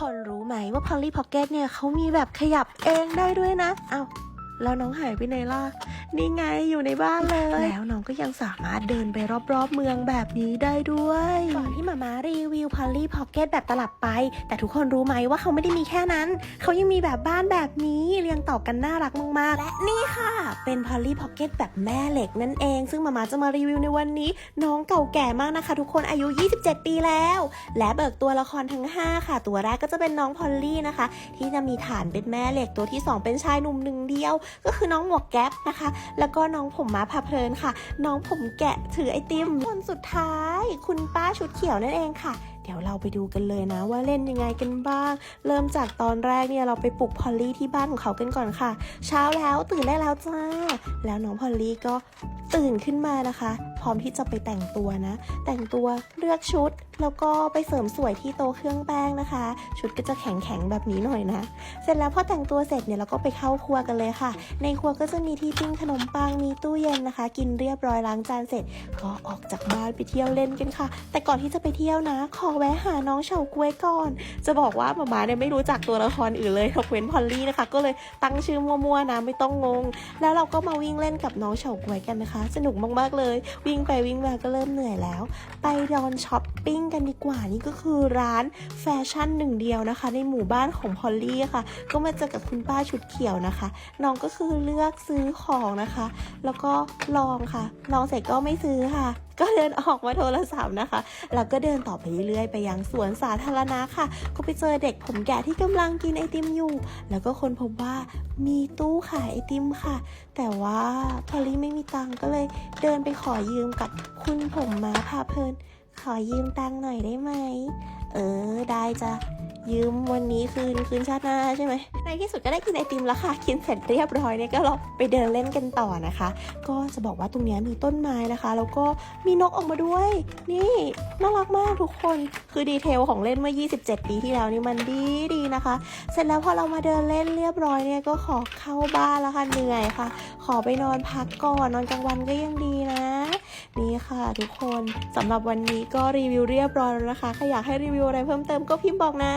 คนรู้ไหมว่า Polly Pocket เนี่ยเขามีแบบขยับเองได้ด้วยนะ เอา้า แล้วน้องหายไปไหนล่ะ นี่ไงอยู่ในบ้านเลย แล้วน้องก็ยังสามารถเดินไปรอบๆเมืองแบบนี้ได้ด้วยก่อนที่มามารีวิว Polly Pocket แบบตลับไป แต่ทุกคนรู้ไหมว่าเขาไม่ได้มีแค่นั้น เขายังมีแบบบ้านแบบนี้เรียงต่อกันน่ารักมากๆ และนี่ค่ะ เป็น Polly Pocket แบบแม่เหล็กนั่นเอง ซึ่งมามาจะมารีวิวในวันนี้ น้องเก่าแก่มากนะคะ ทุกคนอายุ 27 ปีแล้ว และเบิกตัวละครทั้ง 5 ค่ะ ตัวแรกก็จะเป็นน้องพอลลี่นะคะ ที่จะมีฐานเป็นแม่เหล็กตัวที่ 2 เป็นชายหนุ่มหนึ่งเดียวก็คือน้องหมวกแก๊ปนะคะ แล้วก็น้องผมม้าพาเพลินค่ะ น้องผมแกะถือไอติมคนสุดท้าย คุณป้าชุดเขียวนั่นเองค่ะ เดี๋ยวเราไปดูกันเลยนะ ว่าเล่นยังไงกันบ้าง เริ่มจากตอนแรกเนี่ยเราไปปลุกพอลลี่ที่บ้านของเขากันก่อนค่ะ เช้าแล้วตื่นได้แล้วจ้า แล้วน้องพอลลี่ก็ตื่นขึ้นมานะคะ พร้อมที่จะไปแต่งตัวนะ แต่งตัวเลือกชุด แล้วก็ไปเสริมสวยที่โต๊ะเครื่องแป้งนะคะ ชุดก็จะแข็งๆแบบนี้หน่อยนะ เสร็จแล้วพอแต่งตัวเสร็จเนี่ยเราก็ไปเข้าครัวกันเลยค่ะ ในครัวก็จะมีที่ปิ้งขนมปังมีตู้เย็นนะคะ กินเรียบร้อยล้างจานเสร็จ ก็ออกจากบ้านไปเที่ยวเล่นกันค่ะ แต่ก่อนที่จะไปเที่ยวนะขอแวะหาน้องเฉาก้วยก่อน จะบอกว่าหมามาเนี่ยไม่รู้จักตัวละครอื่นเลยยกเว้นพอลลี่นะคะ ก็เลยตั้งชื่อมั่วๆนะไม่ต้องงง แล้วเราก็มาวิ่งเล่นกับน้องเฉาก้วยกันนะคะ สนุกมากๆเลย วิ่งไปวิ่งมาก็เริ่มเหนื่อยแล้ว ไปดอนช้อปปิ้งกันดีกว่านี่ก็คือร้านแฟชั่นหนึ่งเดียวนะคะ ในหมู่บ้านของพอลลี่ค่ะ ก็มาเจอกับคุณป้าชุดเขียวนะคะ น้องก็คือเลือกซื้อของนะคะ แล้วก็ลองค่ะลองเสร็จก็ไม่ซื้อค่ะ ก็เดินออกมาโทรศัพท์นะคะ แล้วก็เดินต่อไปเรื่อยๆ ไปยังสวนสาธารณะค่ะ ก็ไปเจอเด็กผมแก่ที่กำลังกินไอติมอยู่ แล้วก็คนพบว่ามีตู้ขายไอติมค่ะ แต่ว่าพอลลี่ไม่มีตังก็เลยเดินไปขอยืมกับคุณผมมาพาเพลิน ขอยืมตังหน่อยได้ไหม เออ ได้จ้ะ ยืมวันนี้คืนคืนชาติหน้าใช่ไหมในที่สุดก็ได้กินไอติมแล้วค่ะ กินเสร็จเรียบร้อยเนี่ยก็เราไปเดินเล่นกันต่อนะคะ ก็จะบอกว่าตรงนี้มีต้นไม้นะคะ แล้วก็มีนกออกมาด้วย นี่น่ารักมากทุกคนคือดีเทลของเล่นเมื่อ 27 ปีที่แล้วนี่มันดีดีนะคะ เสร็จแล้วพอเรามาเดินเล่นเรียบร้อยเนี่ยก็ขอเข้าบ้านแล้วค่ะเหนื่อยค่ะ ขอไปนอนพักก่อนนอนกลางวันก็ยังดีนะ นี่ค่ะทุกคนสำหรับวันนี้ก็รีวิวเรียบร้อยแล้วนะคะใครอยากให้รีวิวอะไรเพิ่มเติมก็พิมพ์บอกนะ